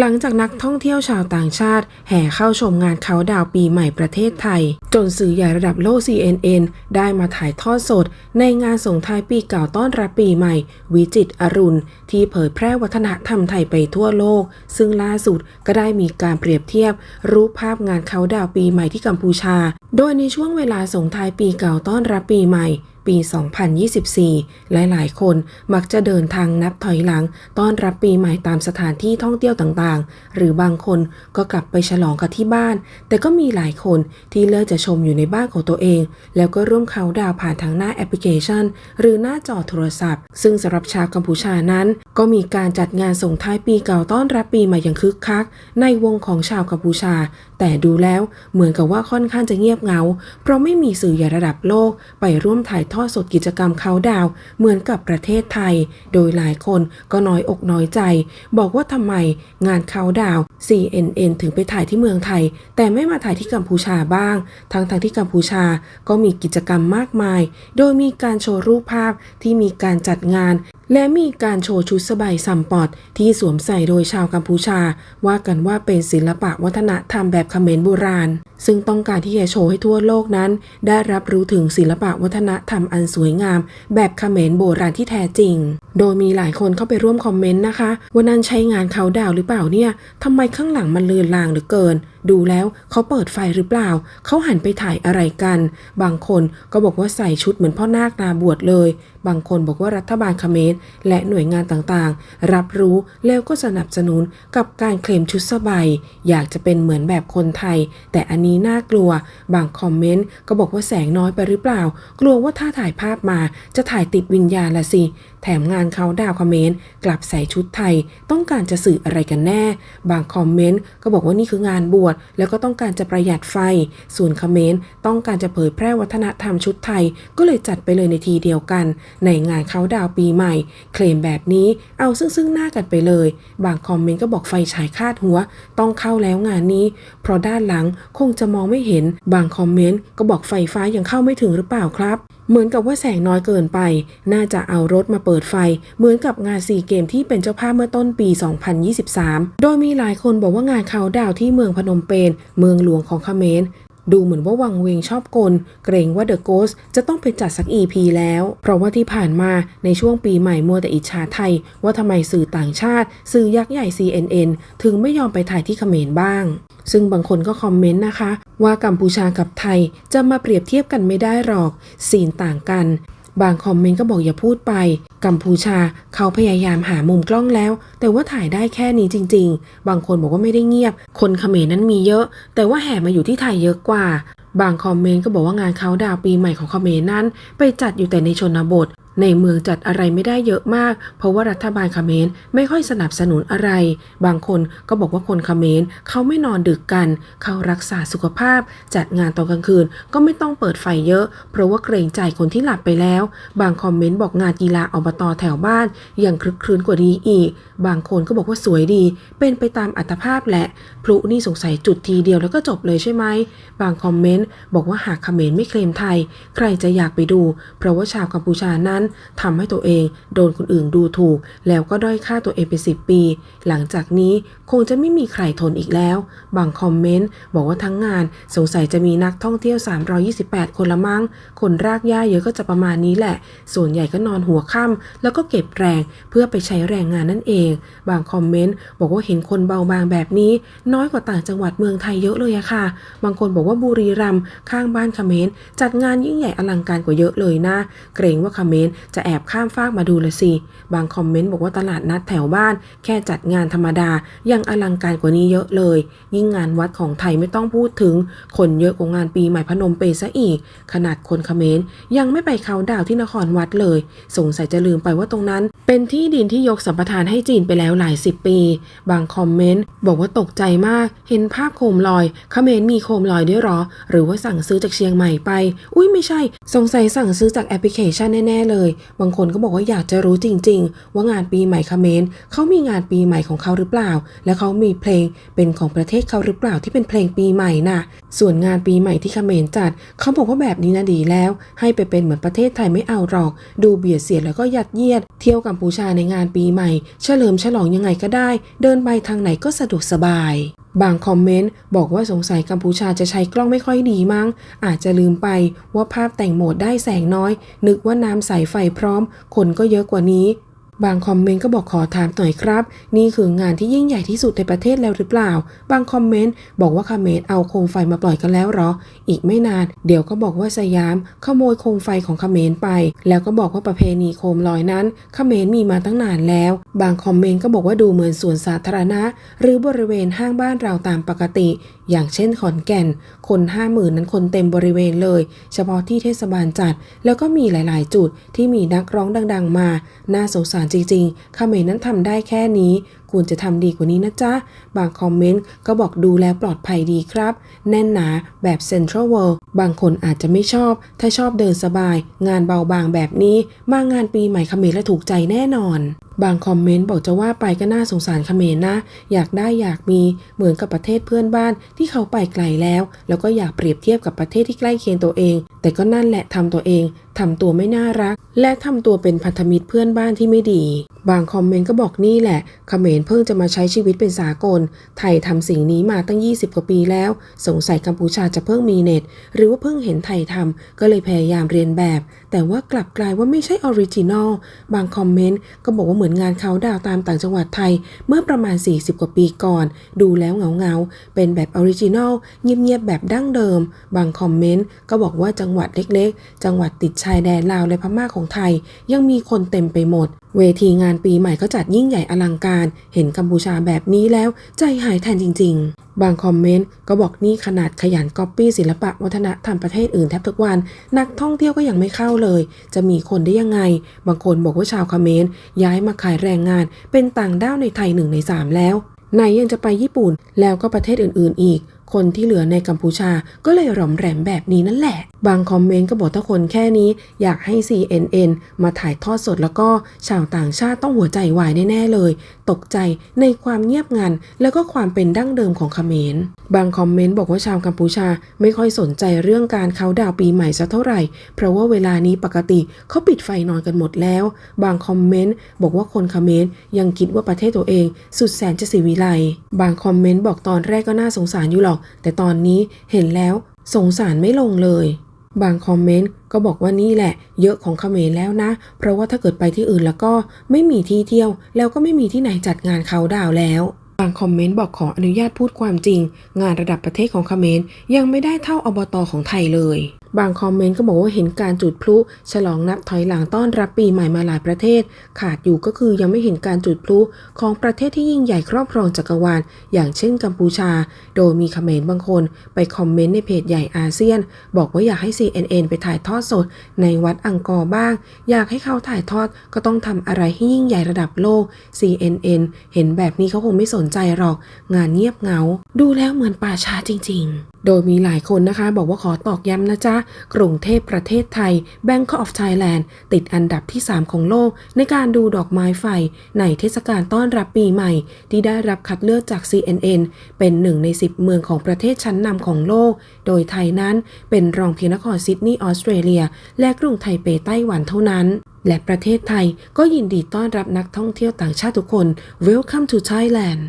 หลังจากนักท่องเที่ยวชาวต่างชาติ แห่เข้าชมงานเขาดาวปีใหม่ประเทศไทย จนสื่อใหญ่ระดับโลก CNN ได้มาถ่ายทอดสด ในงานส่งท้ายปีเก่าต้อนรับปีใหม่ วิจิตอรุณ ที่เผยแพร่วัฒนธรรมไทยไปทั่วโลก ซึ่งล่าสุดก็ได้มีการเปรียบเทียบ รูปภาพงานเขาดาวปีใหม่ที่กัมพูชา โดยในช่วงเวลาส่งท้ายปีเก่าต้อนรับปีใหม่ ปี 2024 หลายๆ คนมักจะเดินทางนับถอยหลัง ต้อนรับปีใหม่ตามสถานที่ท่องเที่ยวต่างๆ หรือบางคนก็กลับไปฉลองกันที่บ้าน แต่ก็มีหลายคนที่เลือกจะชมอยู่ในบ้านของตัวเอง แล้วก็ร่วมเขาดาวผ่านทางหน้าแอปพลิเคชัน หรือหน้าจอโทรศัพท์ ซึ่งสำหรับชาวกัมพูชานั้น ก็มีการจัดงานส่งท้ายปีเก่าต้อนรับปีใหม่อย่างคึกคัก ในวงของชาวกัมพูชา แต่ดูแล้วเหมือนกับว่าค่อนข้างจะเงียบเหงา เพราะไม่มีสื่อใหญ่ระดับโลกไปร่วมถ่ายททอดสดกิจกรรมเขาดาวเหมือนกับประเทศไทย โดยหลายคนก็น้อยอกน้อยใจ บอกว่าทำไมงานเขาดาว CNN ถึงไปถ่ายที่เมืองไทย แต่ไม่มาถ่ายที่กัมพูชาบ้าง ทั้งทางที่กัมพูชาก็มีกิจกรรมมากมาย โดยมีการโชว์รูปภาพที่มีการจัดงานและมีการโชว์ชุดสบายซัมปอดที่สวมใส่โดยชาวกัมพูชา ว่ากันว่าเป็นศิลปะวัฒนธรรมแบบเขมรโบราณ ซึ่งต้องการที่จะโชว์ให้ทั่วโลกนั้น ได้รับรู้ถึงศิลปะวัฒนธรรมอันสวยงาม แบบเขมรโบราณที่แท้จริง โดยมีหลายคนเข้าไปร่วมคอมเมนต์นะคะว่านั่นใช้งานเขาดาวหรือเปล่าเนี่ยทำไมข้างหลังมันเลือนลางหลือเกิน ดูแล้วเขาเปิดไฟหรือเปล่า เขาหันไปถ่ายอะไรกัน บางคนก็บอกว่าใส่ชุดเหมือนพ่อนาคนาบวชเลย บางคนบอกว่ารัฐบาลเขมรและหน่วยงานต่างๆ รับรู้แล้วก็สนับสนุนกับการเคลมชุดสบายอยากจะเป็นเหมือนแบบคนไทย แต่อันนี้น่ากลัว บางคอมเมนต์ก็บอกว่าแสงน้อยไปหรือเปล่า กลัวว่าถ้าถ่ายภาพมาจะถ่ายติดวิญญาณละสิ แถมงานเขาดาวคอมเมนต์กลับใส่ชุดไทย ต้องการจะสื่ออะไรกันแน่ บางคอมเมนต์ก็บอกว่านี่คืองานบวชแล้วก็ต้องการจะประหยัดไฟ ส่วนคอมเมนต์ต้องการจะเผยแพร่วัฒนธรรมชุดไทย ก็เลยจัดไปเลยในทีเดียวกัน ในงานเขาดาวปีใหม่ เคลมแบบนี้เอาซึ่งซึ่งหน้ากันไปเลย บางคอมเมนต์ก็บอกไฟฉายคาดหัว ต้องเข้าแล้วงานนี้ เพราะด้านหลังคงจะมองไม่เห็น บางคอมเมนต์ก็บอกไฟฟ้ายังเข้าไม่ถึงหรือเปล่าครับ เหมือนกับว่าแสงน้อยเกินไป น่าจะเอารถมาเปิดไฟ เหมือนกับงานซีเกมที่เป็นเจ้าภาพเมื่อต้นปี 2023 โดยมีหลายคนบอกว่างานเขาดาวที่เมืองพนมเปญ เมืองหลวงของเขมร ดูเหมือนว่าวังเวงชอบกล เกรงว่าเดอะโกสจะต้องไปจัดสักอีพีแล้ว เพราะว่าที่ผ่านมาในช่วงปีใหม่มัวแต่อิจฉาไทย ว่าทำไมสื่อต่างชาติ สื่อยักษ์ใหญ่ CNN ถึงไม่ยอมไปถ่ายที่เขมรบ้าง ซึ่งบางคนก็คอมเมนต์นะคะ ว่ากัมพูชากับไทยจะมาเปรียบเทียบกันไม่ได้หรอกสีนต่างกัน บางคอมเมนต์ก็บอกอย่าพูดไป กัมพูชาเขาพยายามหามุมกล้องแล้ว แต่ว่าถ่ายได้แค่นี้จริง ๆ บางคนบอกว่าไม่ได้เงียบ คนเขมรนั้นมีเยอะ แต่ว่าแห่มาอยู่ที่ไทยเยอะกว่า บางคอมเมนต์ก็บอกว่างานเขาดาวปีใหม่ของเขมรนั้น ไปจัดอยู่แต่ในชนบท ในเมืองจัดอะไรไม่ได้เยอะมาก เพราะว่ารัฐบาลเขมรไม่ค่อยสนับสนุนอะไร บางคนก็บอกว่าคนเขมรเขาไม่นอนดึกกัน เขารักษาสุขภาพ จัดงานตอนกลางคืนก็ไม่ต้องเปิดไฟเยอะ เพราะว่าเกรงใจคนที่หลับไปแล้ว บางคอมเมนต์บอกงานกีฬาอบตแถวบ้านยังคลึกครื้นกว่านี้อีก บางคนก็บอกว่าสวยดี เป็นไปตามอัตภาพแหละ พลุนี่สงสัยจุดทีเดียวแล้วก็จบเลยใช่ไหม บางคอมเมนต์บอกว่าหากเขมรไม่เคลมไทย ใครจะอยากไปดู เพราะว่าชาวกัมพูชานั้นทำให้ตัวเองโดนคนอื่นดูถูก แล้วก็ด้อยค่าตัวเองไปสิปี หลังจากนี้คงจะไม่มีใครทนอีกแล้ว บางคอมเมนต์บอกว่าทั้งงานสงสัยจะมีนักท่องเที่ยว 328 คนละมั้ง คนรากหญ้าเยอะก็จะประมาณนี้แหละ ส่วนใหญ่ก็นอนหัวค่ำแล้วก็เก็บแรงเพื่อไปใช้แรงงานนั่นเอง บางคอมเมนต์บอกว่าเห็นคนเบาบางแบบนี้ น้อยกว่าต่างจังหวัดเมืองไทยเยอะเลยอะค่ะ บางคนบอกว่าบุรีรัมย์ข้างบ้านคเมรจัดงานยิ่งใหญ่อลังการกว่าเยอะเลยนะ เกรงว่าคเมรจะแอบข้ามฟากมาดูละสิ บางคอมเมนต์บอกว่าตลาดนัดแถวบ้าน แค่จัดงานธรรมดา ยังอลังการกว่านี้เยอะเลย ยิ่งงานวัดของไทยไม่ต้องพูดถึง คนเยอะกว่างานปีใหม่พนมเปญซะอีก ขนาดคนเขมรยังไม่ไปเขาดาวที่นครวัดเลย สงสัยจะลืมไปว่าตรงนั้น เป็นที่ดินที่ยกสัมปทานให้จีนไปแล้วหลายสิบปี บางคอมเมนต์บอกว่าตกใจมาก เห็นภาพโคมลอยเขมรมีโคมลอยด้วยหรอ หรือว่าสั่งซื้อจากเชียงใหม่ไป อุ้ยไม่ใช่ สงสัยสั่งซื้อจากแอปพลิเคชันแน่ๆเลยบางคนก็บอกว่าอยากจะรู้จริง ๆ ว่างานปีใหม่เขมรเขามีงานปีใหม่ของเขาหรือเปล่า และเขามีเพลงเป็นของประเทศเขาหรือเปล่าที่เป็นเพลงปีใหม่น่ะส่วนงานปีใหม่ที่เขมรจัด เขาบอกว่าแบบนี้นะดีแล้ว ให้ไปเป็นเหมือนประเทศไทยไม่เอาหรอก ดูเบียดเสียดแล้วก็ยัดเยียด เที่ยวกัมพูชาในงานปีใหม่ เฉลิมฉลองยังไงก็ได้ เดินไปทางไหนก็สะดวกสบายบางคอมเมนต์บอกว่าสงสัยกัมพูชาจะใช้กล้องไม่ค่อยดีมั้ง อาจจะลืมไปว่าภาพแต่งโหมดได้แสงน้อย นึกว่าน้ำใสไฟพร้อม คนก็เยอะกว่านี้ บางคอมเมนต์ก็บอกขอถามหน่อยครับ นี่คืองานที่ยิ่งใหญ่ที่สุดในประเทศแล้วหรือเปล่า บางคอมเมนต์บอกว่าเมรเอาโคมไฟมาปล่อยกันแล้วหรอ อีกไม่นาน เดี๋ยวก็บอกว่าสยาม ขโมยโคมไฟของเมรไป แล้วก็บอกว่าประเพณีโคมลอยนั้นเมรมีมาตั้งนานแล้ว บางคอมเมนต์ก็บอกว่าดูเหมือนสวนสาธารณะ หรือบริเวณห้างบ้านเราตามปกติ อย่างเช่นขอนแก่น คนห้าหมื่นนั้นคนเต็มบริเวณเลย เฉพาะที่เทศบาลจัด แล้วก็มีหลาย ๆ จุดที่มีนักร้องดัง ๆ มา น่าสงสารจริงๆเขมรนั้นทำได้แค่นี้ควรจะทำดีกว่านี้นะจ๊ะ บางคอมเมนต์ก็บอกดูแลปลอดภัยดีครับ แน่นหนาแบบเซ็นทรัลเวิลด์บางคนอาจจะไม่ชอบ ถ้าชอบเดินสบาย งานเบาบางแบบนี้มางานปีใหม่เขมรและถูกใจแน่นอน บางคอมเมนต์บอกจะว่าไปก็น่าสงสารเขมรนะ อยากได้อยากมีเหมือนกับประเทศเพื่อนบ้านที่เขาไปไกลแล้ว แล้วก็อยากเปรียบเทียบกับประเทศที่ใกล้เคียงตัวเอง แต่ก็นั่นแหละทำตัวเองทำตัวไม่น่ารัก และทำตัวเป็นพันธมิตรเพื่อนบ้านที่ไม่ดี บางคอมเมนต์ก็บอกนี่แหละเขมรเพิ่งจะมาใช้ชีวิตเป็นสากล ไทยทำสิ่งนี้มาตั้ง 20 กว่าปีแล้ว สงสัยกัมพูชาจะเพิ่งมีเน็ต หรือว่าเพิ่งเห็นไทยทำก็เลยพยายามเรียนแบบ แต่ว่ากลับกลายว่าไม่ใช่ออริจินอลบางคอมเมนต์ก็บอกว่าเหมือนงานเขาดาวตามต่างจังหวัดไทย เมื่อประมาณ 40 กว่าปีก่อน ดูแล้วเหงาเป็นแบบออริจินอลเงียบๆแบบดั้งเดิม บางคอมเมนต์ก็บอกว่าจังหวัดเล็กๆ จังหวัดติดชายแดนลาวและพม่าของไทย ยังมีคนเต็มไปหมด เวทีงานปีใหม่ก็จัดยิ่งใหญ่อลังการ เห็นกัมพูชาแบบนี้แล้วใจหายแทนจริง ๆ บางคอมเมนต์ก็บอกนี่ขนาดขยันก๊อปปี้ศิลปะวัฒนธรรมประเทศอื่นแทบทุกวัน นักท่องเที่ยวก็ยังไม่เข้าเลย จะมีคนได้ยังไง บางคนบอกว่าชาวเขมรย้ายมาขายแรงงาน เป็นต่างด้าวในไทยหนึ่งในสามแล้วไหนยังจะไปญี่ปุ่นแล้วก็ประเทศอื่นๆอีก คนที่เหลือในกัมพูชาก็เลยหลอมแหลมแบบนี้นั่นแหละ บางคอมเมนต์ก็บอกถ้าคนแค่นี้ อยากให้ CNN มาถ่ายทอดสดแล้วก็ชาวต่างชาติต้องหัวใจวายแน่ ๆ เลย ตกใจในความเงียบงัน แล้วก็ความเป็นดั้งเดิมของเขมร บางคอมเมนต์บอกว่าชาวกัมพูชาไม่ค่อยสนใจเรื่องการเขาดาวปีใหม่สักเท่าไหร่ เพราะว่าเวลานี้ปกติเขาปิดไฟนอนกันหมดแล้ว บางคอมเมนต์บอกว่าคนเขมรยังคิดว่าประเทศตัวเอง สุดแสนจะสิวิไลบางคอมเมนต์บอกตอนแรกก็น่าสงสารอยู่หรอกแต่ตอนนี้เห็นแล้วสงสารไม่ลงเลย บางคอมเมนต์ก็บอกว่านี่แหละ เยอะของเขมรแล้วนะ เพราะว่าถ้าเกิดไปที่อื่นแล้วก็ไม่มีที่เที่ยว แล้วก็ไม่มีที่ไหนจัดงานเขาดาวแล้วบางคอมเมนต์บอกขออนุญาตพูดความจริง งานระดับประเทศของเขมรยังไม่ได้เท่าอบตของไทยเลย บางคอมเมนต์ก็บอกว่าเห็นการจุดพลุ ฉลองนับถอยหลังต้อนรับปีใหม่มาหลายประเทศ ขาดอยู่ก็คือยังไม่เห็นการจุดพลุของประเทศที่ยิ่งใหญ่ครอบครองจักรวาล อย่างเช่นกัมพูชา โดยมีเขมรบางคน ไปคอมเมนต์ในเพจใหญ่อาเซียน บอกว่าอยากให้ CNN ไปถ่ายทอดสด ในวัดอังกอร์บ้าง อยากให้เขาถ่ายทอดก็ต้องทำอะไรให้ยิ่งใหญ่ระดับโลก CNN เห็นแบบนี้เขาคงไม่สนใจหรอก งานเงียบเหงา ดูแล้วเหมือนป่าช้าจริง ๆ โดยมีหลายคนนะคะ บอกว่าขอตอกย้ำนะจ๊ะ กรุงเทพประเทศไทย Bank of Thailand ติดอันดับที่ 3 ของโลก ในการดูดอกไม้ไฟ ในเทศกาลต้อนรับปีใหม่ ที่ได้รับคัดเลือกจาก CNN เป็นหนึ่งใน 10 เมืองของประเทศชั้นนำของโลก โดยไทยนั้นเป็นรองเพียงนครซิดนีย์ออสเตรเลีย และกรุงไทเปไต้หวันเท่านั้นและประเทศไทยก็ยินดีต้อนรับนักท่องเที่ยวต่างชาติทุกคน Welcome to Thailand